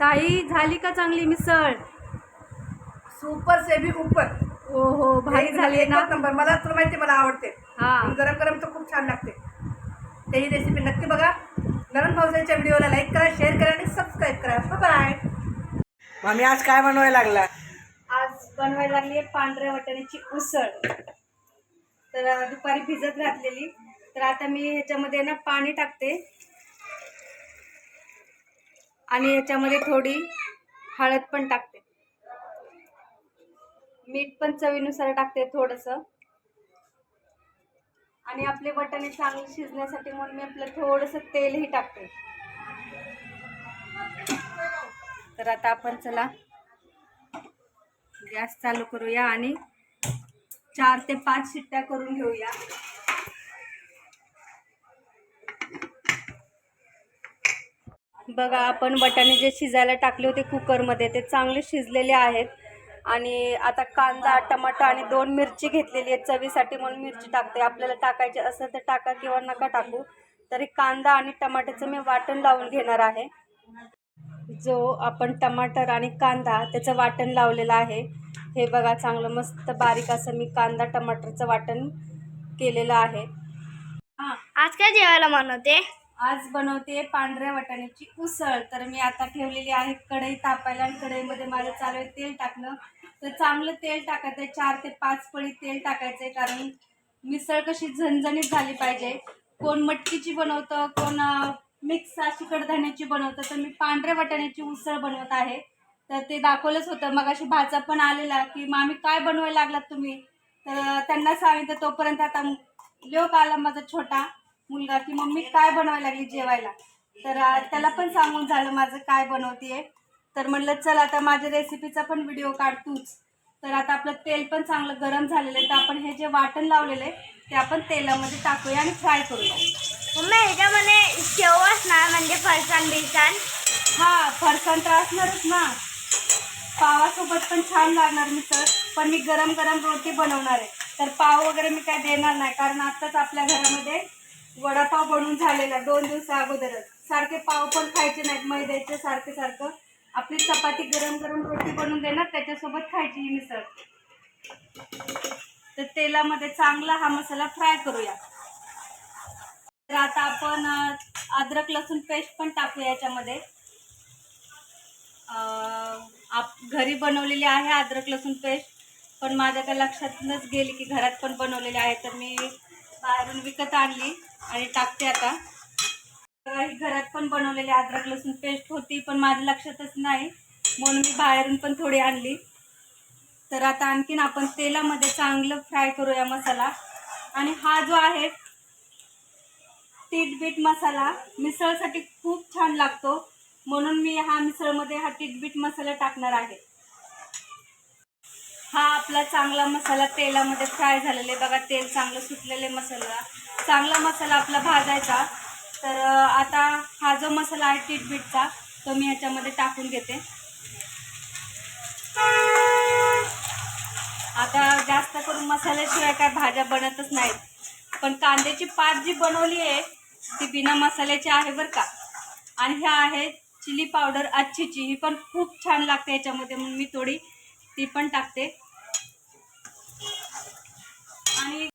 ताई झाली का चांगली मिसळ? सुपर सेबी उपर हो हो भारी झाली ना? नंबर. मला तुला माहिती मला आवडते. हा. गरम गरम तर खूप छान लागते. ते ही रेसिपी नक्की बघा. नरम भाऊजाईच्या व्हिडिओला लाईक करा शेअर करा आणि सबस्क्राईब करा. बाय मामी आज काय बनवायला लागला? आज बनवायला लागली आहे पांढऱ्या वाटाण्याची उसळ. तर दुपारी भिजत घातलेली. तर आता मी ह्याच्यामध्ये ना पाणी टाकते. आणि याच्यामध्ये थोडी हळद पण टाकते. मीठ पण चवीनुसार टाकते थोडंसं. आणि आपले वाटाणे चांगले शिजण्यासाठी म्हणून मी आपलं थोडंसं तेलही टाकते. तर आता आपण चला गॅस चालू करूया आणि चार ते पाच शिट्ट्या करून घेऊया. बघा आपण बटाणे जे शिजायला टाकले होते कुकरमध्ये ते चांगले शिजलेले आहेत. आणि आता कांदा टमाटा आणि दोन मिरची घेतलेली आहे चवीसाठी म्हणून मिरची टाकते. आपल्याला टाकायची असेल तर टाका किंवा नका टाकू. तरी कांदा आणि टमाट्याचं मी वाटण लावून घेणार आहे. जो आपण टमाटर आणि कांदा त्याचं वाटण लावलेलं आहे हे बघा चांगलं मस्त बारीक असं मी कांदा टमाटरचं वाटण केलेलं आहे. हां आज काय जेवायला म्हणते आज बनवते पांढऱ्या वाटाण्याची उसळ. तर मी आता ठेवलेली आहे कढई तापायला आणि कढईमध्ये माझं चालू आहे तेल टाकणं. तर चांगलं तेल टाकायचं आहे. चार ते पाच पळी तेल टाकायचं आहे कारण मिसळ कशी झणझणीत झाली पाहिजे. कोण मटकीची बनवतं कोण मिक्स अशी कडधान्याची बनवतं. तर मी पांढऱ्या वाटाण्याची उसळ बनवत आहे. तर ते दाखवलंच होतं. मग अशी भाचा पण आलेला की मामी काय बनवायला लागलात तुम्ही? तर त्यांना सांगितलं तोपर्यंत आता लोक आला माझा छोटा. मुलगा की मम्मी काय बनवायला लागली जेवायला? तर त्याला पण सांगून झालं माझं काय बनवतीये. तर म्हणलं चल आता माझ्या रेसिपीचा पण व्हिडिओ काढ तूच. तर आता आपलं तेल पण चांगलं गरम झालेलं आहे. तर आपण हे जे वाटण लावलेलं आहे ते आपण तेलामध्ये टाकूया आणि फ्राय करूया. मम्मी ह्याच्यामध्ये शेव असणार म्हणजे फरसाण बिरसाण? हा फरसाण तर असणारच ना. पावासोबत पण छान लागणार मिसळ. पण मी गरम गरम रोटी बनवणार आहे. तर पाव वगैरे मी काय देणार नाही कारण आत्ताच आपल्या घरामध्ये वडापाव बनवून झालेला दोन दिवसा अगोदरच. सारखे पाव पण खायचे नाहीत मैद्याचे सारखे सारखं. आपली चपाती गरम गरम रोटी बनवून देणार त्याच्यासोबत खायची ही मिसळ. तर तेलामध्ये चांगला हा मसाला फ्राय करूया. तर आता आपण अद्रक लसूण पेस्ट पण टाकूया याच्यामध्ये. आप घरी बनवलेली आहे अद्रक लसूण पेस्ट. पण माझ्या काय लक्षातच गेली की घरात पण बनवलेली आहे तर मी बाहेरून विकत आणली. आणि टाकते आता. घरात पण बनवलेली अद्रक लसूण पेस्ट होती पण माझ्या लक्षातच नाही. म्हणून मी बाहेरून पण थोडी आणली. तर आता आणखीन आपण तेलामध्ये चांगलं फ्राय करूया मसाला. आणि हा जो आहे तीट मसाला मिसळसाठी खूप छान लागतो. म्हणून मी हा मिसळमध्ये हा तीट मसाला टाकणार आहे. हा आपला चांगला मसाला तेलामध्ये फ्राय झालेला आहे. बघा तेल चांगलं सुटलेले मसाला. चांगला मसाला आपला भाजायचा. तर आता हा जो मसाला आहे तीट तो मी ह्याच्यामध्ये टाकून घेते. आता जास्त करून मसाल्याशिवाय काय भाज्या बनतच नाहीत. पण कांद्याची पात जी बनवली आहे ती बिना मसाल्याची आहे बरं का. आणि ह्या आहे चिली पावडर अच्छीची ही पण खूप छान लागते याच्यामध्ये म्हणून मी थोडी ती पण टाकते. आणि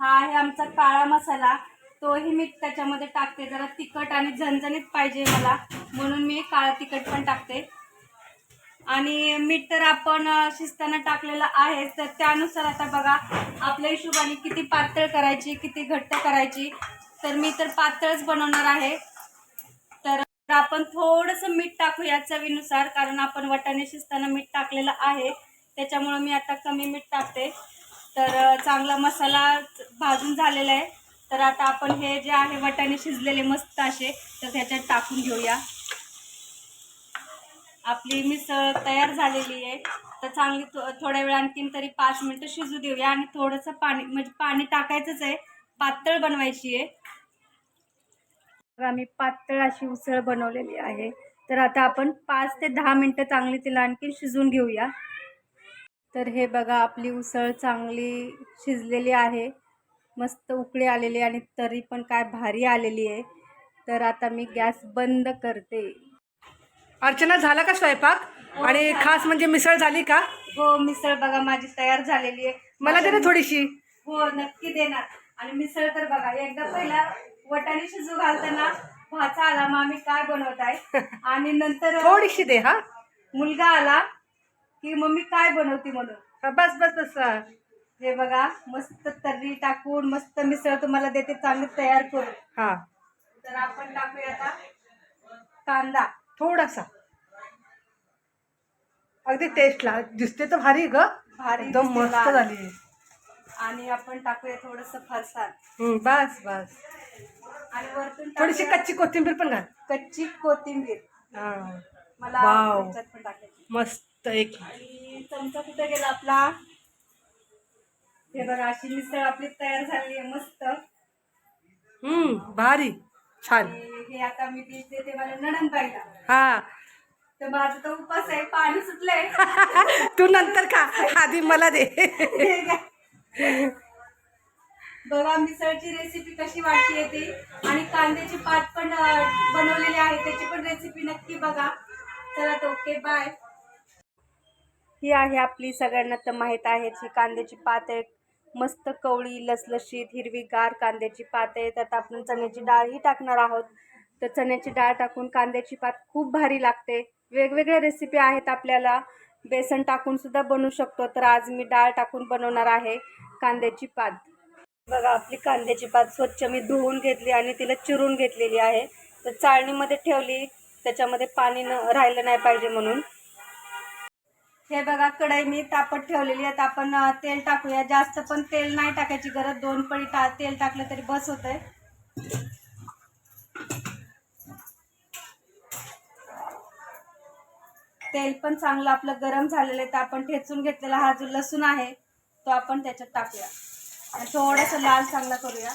हा आहे आमचा काळा मसाला. तोही मी त्याच्यामध्ये टाकते. जरा तिखट आणि झणझणीत पाहिजे मला. म्हणून मी काळा तिखट पण टाकते. आणि मीठ तर आपण शिजताना टाकलेलं आहे तर त्यानुसार आता बघा आपल्या हिशोबाने किती पातळ करायची किती घट्ट करायची. तर मी तर पातळच बनवणार आहे. तर आपण थोडंसं मीठ टाकूया चवीनुसार. कारण आपण वटाणे शिजताना मीठ टाकलेलं आहे. त्याच्यामुळं मी आता कमी मीठ टाकते. तर चांगला मसाला भाजून झालेला आहे. तर आता आपण हे जे आहे वटाणे शिजलेले मस्त असे तर त्याच्यात टाकून घेऊया. आपली मिसळ तयार झालेली आहे. तर चांगली थो थोड्या वेळ आणखीन तरी पाच मिनटं शिजू देऊया आणि थोडंसं पाणी म्हणजे पाणी टाकायचंच आहे. पातळ बनवायची आहे. आम्ही पातळ अशी उसळ बनवलेली आहे. तर आता आपण पाच ते दहा मिनटं चांगली तिला आणखी शिजून घेऊया. तर हे बघा आपली उसळ चांगली शिजलेली आहे. मस्त उकळी आलेली आणि तरी पण काय भारी आलेली आहे. तर आता मी गॅस बंद करते. अर्चना झाला का स्वयंपाक? हो, आणि झाला. खास म्हणजे मिसळ झाली का? हो मिसळ बघा माझी तयार झालेली आहे. मला दे ना थोडीशी. हो नक्की देणार आणि मिसळ तर बघा एकदा पहिला वटाणे शिजू घालताना भाचा आला मामी काय बनवत आहे आणि नंतर थोडीशी दे हा. मुलगा आला की मम्मी काय बनवते म्हणून? हा, बस बस बस हा. हे बघा मस्त तर्री टाकून मस्त मिसळ तुम्हाला देते चांगली तयार करून. हा. तर आपण टाकूया आता कांदा थोडासा. अगदी टेस्टला दिसते तर भारी ग. भारी एकदम दिसते मस्त लाल. झाली. आणि आपण टाकूया थोडस फरसाण. हम्म, बस बस. आणि वरतून थोडीशी टाकूया कच्ची कोथिंबीर पण घाल. कच्ची कोथिंबीर. हा. मला वाव. पण टाकायची. मस्त. एक. आणि चमचा कुठे गेला आपला? हे बघा अशी मिसळ आपली तयार झाली आहे मस्त. हम्म भारी. छान. हे आता मी डिश देते मला नणन पाहिला. हा. तर माझा तर उपास आहे पाणी सुटलंय. तू नंतर खा. आधी मला दे. बघा मिसळची रेसिपी कशी वाटते ती. आणि कांद्याची पात पण बनवलेली आहे त्याची पण रेसिपी नक्की बघा. चला तर ओके बाय ही आहे आपली सगळ्यांना तर माहीत आहे ही कांद्याची पात आहे मस्त कवळी लसलशीत हिरवीगार कांद्याची पात आहे. त्यात आपण चण्याची डाळही टाकणार आहोत. तर चण्याची डाळ टाकून कांद्याची पात खूप भारी लागते. वेगवेगळ्या रेसिपी आहेत आपल्याला. बेसन टाकून सुद्धा बनवू शकतो. तर आज मी डाळ टाकून बनवणार आहे कांद्याची पात. बघा आपली कांद्याची पात स्वच्छ मी धुवून घेतली आणि तिला चिरून घेतलेली आहे. तर चाळणीमध्ये ठेवली. त्याच्यामध्ये पाणी न राहिलं नाही पाहिजे म्हणून. हे बघा कढई मी तापत ठेवलेली आहे. तर आपण तेल टाकूया. जास्त पण तेल नाही टाकायची गरज. दोन पळी टा तेल टाकलं तरी बस होतंय. तेल पण चांगलं आपलं गरम झालेलं आहे. तर आपण ठेचून घेतलेला हा जो लसूण आहे तो आपण त्याच्यात टाकूया. आणि थोडंसं लाल चांगला करूया.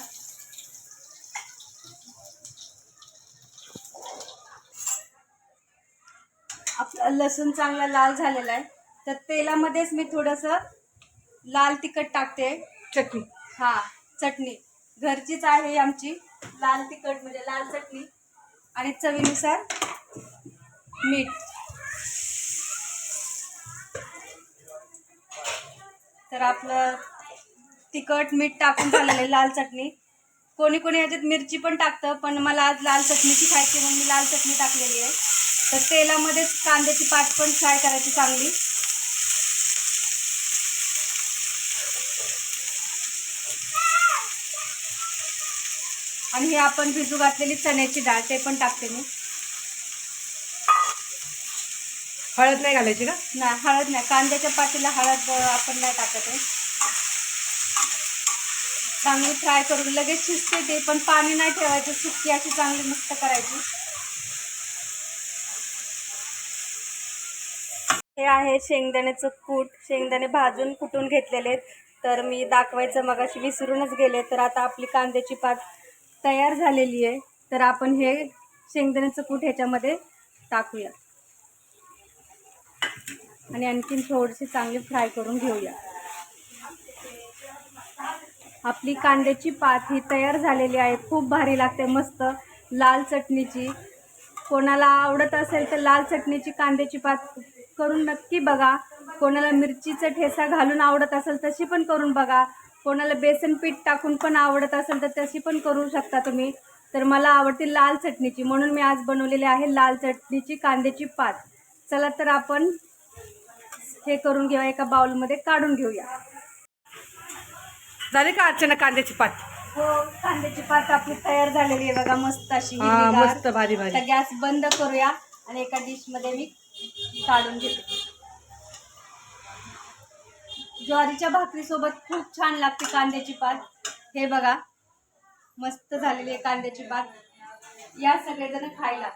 आपलं लसूण चांगला लाल झालेला आहे. तर तेलामध्येच मी थोडंसं लाल तिखट टाकते. चटणी. हा चटणी. घरचीच आहे आमची लाल तिखट म्हणजे लाल चटणी आणि चवीनुसार मीठ. तर आपलं तिखट मीठ टाकून झालेलं आहे लाल चटणी. कोणी कोणी ह्याच्यात मिरची पण टाकतं पण मला आज लाल चटणीची खायची म्हणून मी लाल चटणी टाकलेली आहे. तर तेलामध्येच कांद्याची पात पण फ्राय करायची चांगली. आणि हे आपण भिजू घातलेली चण्याची डाळ ते पण टाकते मी. हळद नाही घालायची का? नाही हळद नाही. कांद्याच्या पातीला हळद आपण नाही टाकत आहे. चांगली फ्राय करून लगेच शिजते ते पण पाणी नाही ठेवायचं सुकी अशी चांगली मस्त करायची. हे आहे शेंगदाण्याचं कूट. शेंगदाणे भाजून कुटून घेतलेले आहेत. तर मी दाखवायचं मगाशी विसरूनच गेले तर आता आपली कांद्याची पात तयार झालेली आहे. तर आपण हे शेंगदाण्याचं कूट ह्याच्यामध्ये टाकूया. आणि आणखीन थोडीशी चांगली फ्राय करून घेऊया. आपली कांद्याची पात ही तयार झालेली आहे. खूप भारी लागते मस्त. लाल चटणीची. कोणाला आवडत असेल तर लाल चटणीची कांद्याची पात करून नक्की बघा. कोणाला मिरचीचा ठेसा घालून आवडत असेल तशी पण करून बघा. कोणाला बेसन पीठ टाकून पण आवडत असेल तर तशी पण करू शकता तुम्ही. तर मला आवडते लाल चटणीची म्हणून मी आज बनवलेली आहे लाल चटणीची कांद्याची पात. चला तर आपण हे करून घेऊया एका बाउलमध्ये काढून घेऊया. झाली का अर्चना कांद्याची पात? हो कांद्याची पात आपली तयार झालेली आहे बघा मस्त अशी. मस्त भारी भारी. गॅस बंद करूया आणि एका डिशमध्ये मी काढून घेते. ज्वारीच्या भाकरीसोबत खूप छान लागते कांद्याची पात. हे बघा मस्त झालेली आहे कांद्याची पात. या सगळेजण खायला.